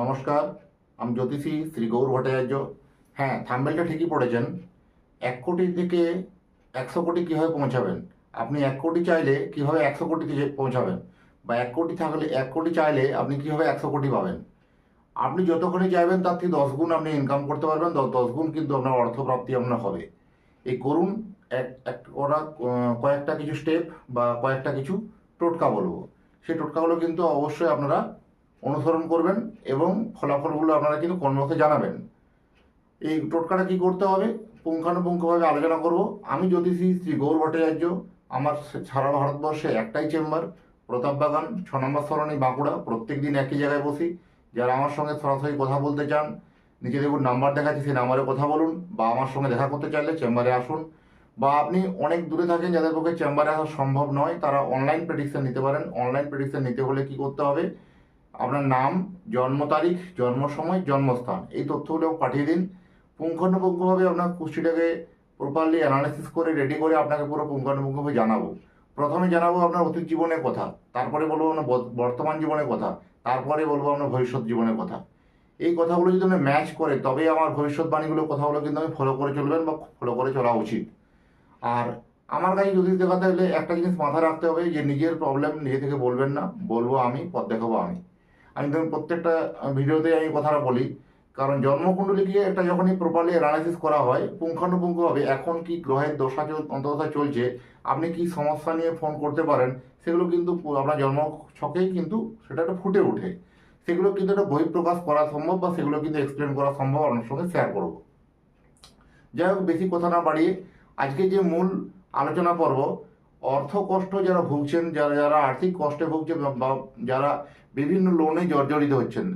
নমস্কার, আমি জ্যোতিষী শ্রী গৌর ভট্টাচার্য। হ্যাঁ থাম্বেলটা ঠিকই পড়েছেন। এক কোটি থেকে একশো কোটি কীভাবে পৌঁছাবেন? আপনি এক কোটি চাইলে কীভাবে একশো কোটিতে পৌঁছাবেন? বা এক কোটি থাকলে এক কোটি চাইলে আপনি কীভাবে একশো কোটি পাবেন? আপনি যতক্ষণই চাইবেন, তার থেকে দশ গুণ আপনি ইনকাম করতে পারবেন। দশ গুণ কিন্তু আপনার অর্থপ্রাপ্তি আপনার হবে। এই করুন, এক এক ওরা কয়েকটা কিছু স্টেপ বা কয়েকটা কিছু টোটকা বলব। সেই টোটকাগুলো কিন্তু অবশ্যই আপনারা অনুসরণ করবেন এবং ফলাফলগুলো আপনারা কিন্তু কর্মকে জানাবেন। এই টোটকাটা কি করতে হবে? পুঙ্খানুপুঙ্খভাবে আলোচনা করব। আমি জ্যোতিষী শ্রী গৌর ভট্টাচার্য, আমার সারা ভারতবর্ষে একটাই চেম্বার, প্রতাপ বাগান, ছ নম্বর সরণি, বাঁকুড়া। প্রত্যেক দিন একই জায়গায় বসি। যারা আমার সঙ্গে সরাসরি কথা বলতে চান নিচে দেখুন নাম্বার দেখাচ্ছি, সেই নাম্বারে কথা বলুন বা আমার সঙ্গে দেখা করতে চাইলে চেম্বারে আসুন। বা আপনি অনেক দূরে থাকেন, যাদের পক্ষে চেম্বারে আসা সম্ভব নয়, তারা অনলাইন প্রেডিকশন নিতে পারেন। অনলাইন প্রেডিকশন নিতে হলে কি করতে হবে? আপনার নাম, জন্ম তারিখ, জন্ম সময়, জন্মস্থান। এই তথ্যগুলো পাঠিয়ে দিন। পুঙ্খানুপুঙ্খভাবে আপনার কুষ্টিটাকে প্রপারলি অ্যানালাইসিস করে রেডি করে আপনাকে পুরো পুঙ্খানুপুঙ্খভাবে জানাব। প্রথমে জানাব আপনার অতীত জীবনের কথা, তারপরে বলব আপনার বর্তমান জীবনের কথা, তারপরে বলব আপনার ভবিষ্যৎ জীবনের কথা। এই কথাগুলো যদি আপনি ম্যাচ করে তবে আমার ভবিষ্যৎবাণীগুলো, কথাগুলো কিন্তু আমি ফলো করে চলবেন বা ফলো করে চলা উচিত। আর আমার কাছে যদি দেখাতে হলে একটা জিনিস মাথায় রাখতে হবে যে, নিজের প্রবলেম নিজে থেকে বলবেন না, বলব আমি, পথ দেখাবো আমি। আমি ধরুন প্রত্যেকটা ভিডিওতে আমি কথাটা বলি, কারণ জন্মকুণ্ডলীকে একটা যখনই প্রপারলি অ্যানালাইসিস করা হয় পুঙ্খানুপুঙ্খভাবে এখন কি গ্রহের দশা অন্তর্দশা চলছে, আপনি কি সমস্যা নিয়ে ফোন করতে পারেন, সেগুলো কিন্তু আপনার জন্ম ছকেই কিন্তু সেটা একটা ফুটে ওঠে। সেগুলো কিন্তু একটা বহিঃপ্রকাশ করা সম্ভব বা সেগুলো কিন্তু এক্সপ্লেন করা সম্ভব আপনার সঙ্গে শেয়ার করব। যাই হোক, বেশি কথা না বাড়িয়ে, আজকে যে মূল আলোচনা পর্ব অর্থ কষ্ট যারা ভুগছেন, যারা যারা আর্থিক কষ্টে ভুগছেন বা- বা যারা বিভিন্ন লোনে জর্জরিত হচ্ছেন।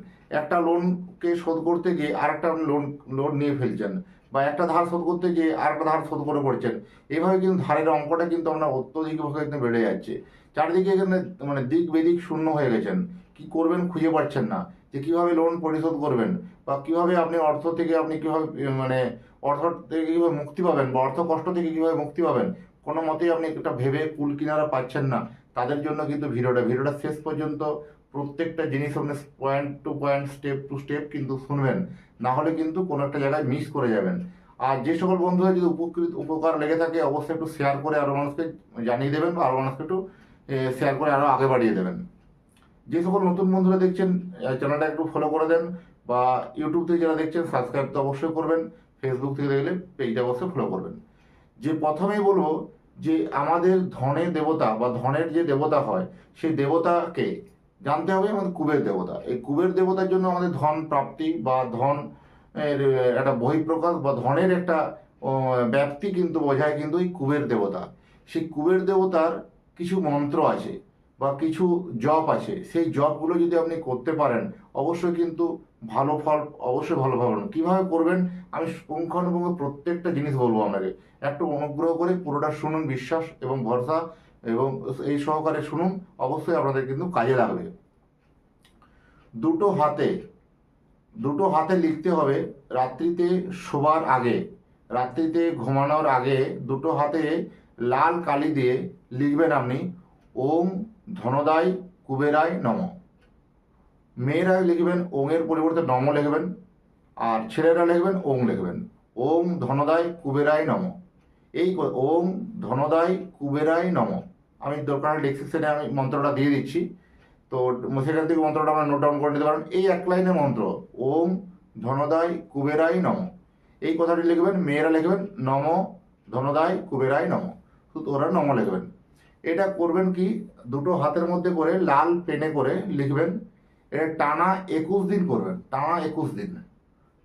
একটা লোনকে শোধ করতে গিয়ে আরেকটা লোন লোন নিয়ে ফেলছেন বা একটা ধার শোধ করতে গিয়ে আরেকটা ধার শোধ করে পড়ছেন এইভাবে কিন্তু ধারের অঙ্কটা কিন্তু আপনার অত্যধিকভাবে কিন্তু বেড়ে যাচ্ছে। চারদিকে এখানে মানে দিক বেদিক শূন্য হয়ে গেছেন। কি করবেন খুঁজে পাচ্ছেন না যে কীভাবে লোন পরিশোধ করবেন বা কীভাবে আপনি অর্থ থেকে আপনি কীভাবে মানে অর্থ থেকে কীভাবে মুক্তি পাবেন বা অর্থ কষ্ট থেকে কীভাবে মুক্তি পাবেন, কোনো মতেই আপনি একটা ভেবে কুল কিনারা পাচ্ছেন না। তাদের জন্য কিন্তু ভিডিওটা ভিডিওটা শেষ পর্যন্ত প্রত্যেকটা জিনিস আপনি point to point step to step কিন্তু শুনবেন। না হলে কিন্তু কোনো একটা জায়গায় মিস করে যাবেন। আর যে সকল বন্ধুরা যদি উপকৃত, উপকার লেগে থাকে, অবশ্যই একটু শেয়ার করে আরও মানুষকে জানিয়ে দেবেন বা আরও মানুষকে একটু শেয়ার করে আরও আগে বাড়িয়ে দেবেন। যে সকল নতুন বন্ধুরা দেখছেন চ্যানেলটা একটু ফলো করে দেন বা ইউটিউব থেকে যারা দেখছেন সাবস্ক্রাইব তো অবশ্যই করবেন। ফেসবুক থেকে দেখলে পেজটা অবশ্যই ফলো করবেন। যে প্রথমেই বলব যে আমাদের ধনের দেবতা বা ধনের যে দেবতা হয়, সেই দেবতাকে জানতে হবে আমাদের কুবের দেবতা। এই কুবের দেবতার জন্য আমাদের ধন প্রাপ্তি বা ধন, এর, একটা বহিঃপ্রকাশ বা ধনের একটা ব্যাপ্তি কিন্তু বোঝায় কিন্তু এই কুবের দেবতা। সেই কুবের দেবতার কিছু মন্ত্র আছে বা কিছু জব আছে। সেই জবগুলো যদি আপনি করতে পারেন, অবশ্যই কিন্তু ভালো ফল, অবশ্যই ভালো পাবেন কীভাবে করবেন? আমি পুঙ্খানুপুঙ্খ প্রত্যেকটা জিনিস বলব আপনাকে। একটু অনুগ্রহ করে পুরোটা শুনুন, বিশ্বাস এবং ভরসা। এবং এই সহকারে শুনুন, অবশ্যই আপনাদের কিন্তু কাজে লাগবে। দুটো হাতে দুটো হাতে লিখতে হবে, রাত্রিতে শোবার আগে, রাত্রিতে ঘুমানোর আগে দুটো হাতে লাল কালি দিয়ে লিখবেন আপনি, ওম ধনদায় কুবেরায় নম। মেয়েরা লিখবেন ওঙের পরিবর্তে নম লিখবেন, আর ছেলেরা লিখবেন ওং লিখবেন। ওম ধনদায় কুবেরায় নম। এই ওম ধনদায় কুবেরায় নম। আমি দরকার ডেসক্রিপশনে আমি মন্ত্রটা দিয়ে দিচ্ছি। তো সেখান থেকে মন্ত্রটা আমরা নোট ডাউন করে নিতে পারেন। এই এক লাইনের মন্ত্র, ওম ধনদায় কুবেরায় নম। এই কথাটি লিখবেন, মেয়েরা লিখবেন, নম ধনদায় কুবেরায় নম। শুধু ওরা নম লিখবেন। এটা করবেন কি, দুটো হাতের মধ্যে করে লাল পেনে করে লিখবেন। এটা টানা একুশ দিন করবেন, টানা একুশ দিন।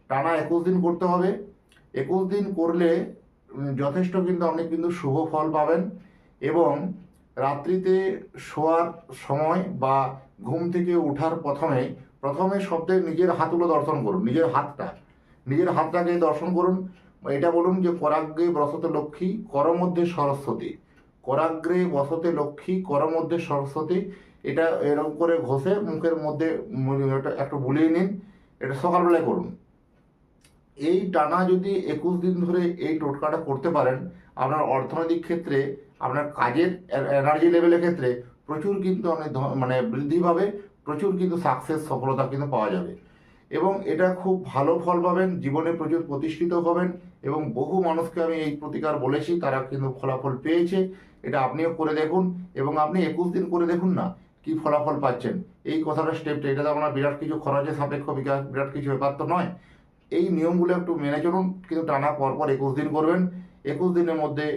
টানা একুশ দিন করতে হবে। একুশ দিন করলে যথেষ্ট কিন্তু আপনি কিন্তু শুভ ফল পাবেন এবং রাত্রিতে শোয়ার সময় বা ঘুম থেকে ওঠার প্রথমে প্রথমে শব্দে নিজের হাতগুলো দর্শন করুন, নিজের হাতটা, নিজের হাতটাকে দর্শন করুন। এটা বলুন যে করাগ্রে বসতে লক্ষ্মী কর মধ্যে সরস্বতী। করাগ্রে বসতে লক্ষ্মী কর মধ্যে সরস্বতী। এটা এরকম করে ঘষে মুখের মধ্যে একটু বুলিয়ে নিন, এটা সকালবেলায় করুন। এই টানা যদি একুশ দিন ধরে এই টোটকাটা করতে পারেন, আপনার অর্থনৈতিক ক্ষেত্রে, আপনার কাজের এনার্জি লেভেলের ক্ষেত্রে প্রচুর কিন্তু ধ- মানে বৃদ্ধি পাবে, প্রচুর কিন্তু সাকসেস সফলতা কিন্তু পাওয়া যাবে। এবং এটা খুব ভালো ফল পাবেন, জীবনে প্রচুর প্রতিষ্ঠিত হবেন এবং বহু মানুষকে আমি এই প্রতিকার বলেছি, তারা কিন্তু ফলাফল পেয়েছে, এটা আপনিও করে দেখুন এবং আপনি একুশ দিন করে দেখুন না কি ফলাফল পাচ্ছেন। এই কথাটা স্টেপটা এটা তো আপনার বিরাট কিছু খরচের সাপেক্ষ বিরাট কিছু ব্যাপার তো নয়। এই নিয়মগুলো একটু মেনে চলুন, কিন্তু টানা পরপর একুশ দিন করবেন। একুশ দিনের মধ্যে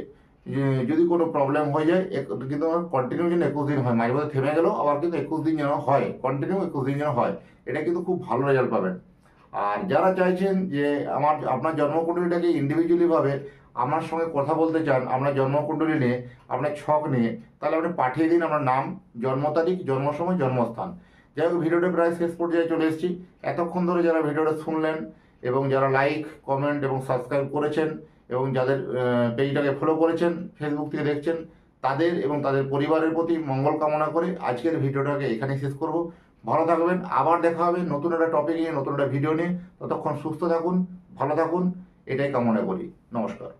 যদি কোনো প্রবলেম হয়ে যায় কিন্তু কন্টিনিউ যেন একুশ দিন হয়। মাঝে মাঝে থেমে গেলেও আবার কিন্তু একুশ দিন যেন হয়। কন্টিনিউ একুশ দিন যেন হয়। এটা কিন্তু খুব ভালো রেজাল্ট পাবেন। আর যারা চাইছেন যে আমার, আপনার জন্মকুণ্ডলীটাকে ইন্ডিভিজুয়ালি ভাবে আমার সঙ্গে কথা বলতে চান আপনার জন্মকুণ্ডলী নিয়ে, আপনার ছক নিয়ে, তাহলে আপনি পাঠিয়ে দিন আপনার নাম, জন্ম তারিখ, জন্ম সময়, জন্মস্থান। যাই হোক, ভিডিওটা প্রায় শেষ পর্যায়ে চলে এসেছি। এতক্ষণ ধরে যারা ভিডিওটা শুনলেন এবং যারা লাইক কমেন্ট এবং সাবস্ক্রাইব করেছেন এবং যাদের পেজটাকে ফলো করেছেন ফেসবুক থেকে দেখছেন, তাদের এবং তাদের পরিবারের প্রতি মঙ্গল কামনা করে আজকের ভিডিওটাকে এখানে শেষ করব। ভালো থাকবেন, আবার দেখা হবে নতুন একটা টপিক নিয়ে, নতুন একটা ভিডিও নিয়ে। ততক্ষণ সুস্থ থাকুন, ভালো থাকুন, এটাই কামনা করি। নমস্কার।